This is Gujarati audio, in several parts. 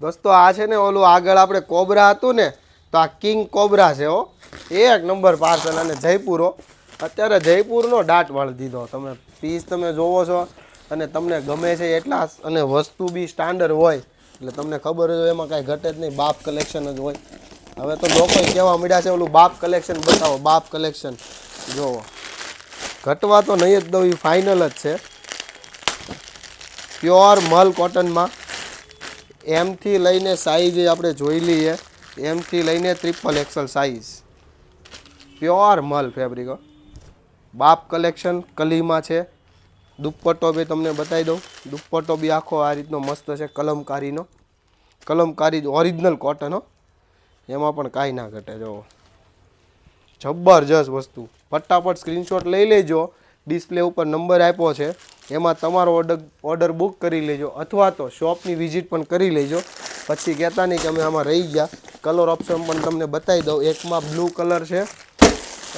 દોસ્તો આ છે ને ઓલું આગળ આપણે કોબરા હતું ને, તો આ કિંગ કોબરા છે હો. એક નંબર પાર્સલ અને જયપુરો અત્યારે જયપુરનો ડાટ વાળી દીધો. તમે પીસ તમે જોવો છો અને તમને ગમે છે એટલા અને વસ્તુ બી સ્ટાન્ડર્ડ હોય. એટલે તમને ખબર હોય, એમાં કાંઈ ઘટે જ નહીં, બાપ કલેક્શન જ હોય. હવે તો લોકો કહેવા મળ્યા છે, ઓલું બાપ કલેક્શન બતાવો, બાપ કલેક્શન જોવો. ઘટવા તો નહીં જ દઉં ફાઇનલ જ છે. પ્યોર મલ કોટનમાં એમથી લઈને સાઈઝ આપણે જોઈ લઈએ, એમથી લઈને ત્રિપલ એક્સલ સાઈઝ પ્યોર મલ ફેબ્રિક બાપ કલેક્શન કલીમાં છે. દુપટ્ટો બી તમને બતાવી દઉં. દુપટ્ટો બી આખો આ રીતનો મસ્ત છે, કલમકારીનો. કલમકારી ઓરિજિનલ કોટન હો. એમાં પણ કાંઈ ના ઘટે જોવો જબરજસ્ત વસ્તુ. ફટાફટ સ્ક્રીનશોટ લઈ લેજો. ડિસ્પ્લે ઉપર નંબર આપ્યો છે. એમાં તમારો ઓર્ડર ઓર્ડર બુક કરી લેજો અથવા તો શોપની વિઝિટ પણ કરી લેજો. પછી કહેતા નહીં કે અમે આમાં રહી ગયા. કલર ઓપ્શન પણ તમને બતાવી દઉં. એકમાં બ્લુ કલર છે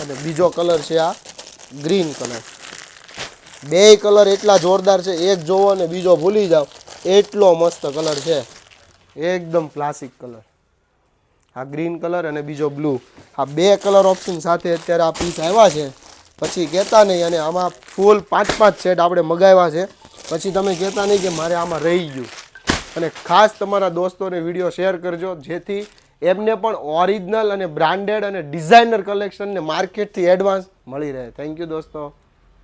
અને બીજો કલર છે આ ગ્રીન કલર બેય કલર એટલા જોરદાર છે, એક જોવો અને બીજો ભૂલી જાઓ. એટલો મસ્ત કલર છે. એકદમ ક્લાસિક કલર આ ગ્રીન કલર અને બીજો બ્લુ આ બે કલર ઓપ્શન સાથે અત્યારે આ પીસ આવ્યા છે. પછી કહેતા નહીં અને આમાં ફૂલ પાંચ પાંચ સેટ આપણે મગાવ્યા છે. પછી તમે કહેતા નહીં કે મારે આમાં રહી ગયું. અને ખાસ તમારા દોસ્તોને વીડિયો શેર કરજો, જેથી એમને પણ ઓરિજિનલ અને બ્રાન્ડેડ અને ડિઝાઇનર કલેક્શનને માર્કેટથી એડવાન્સ મળી રહે. થેન્ક યુ દોસ્તો.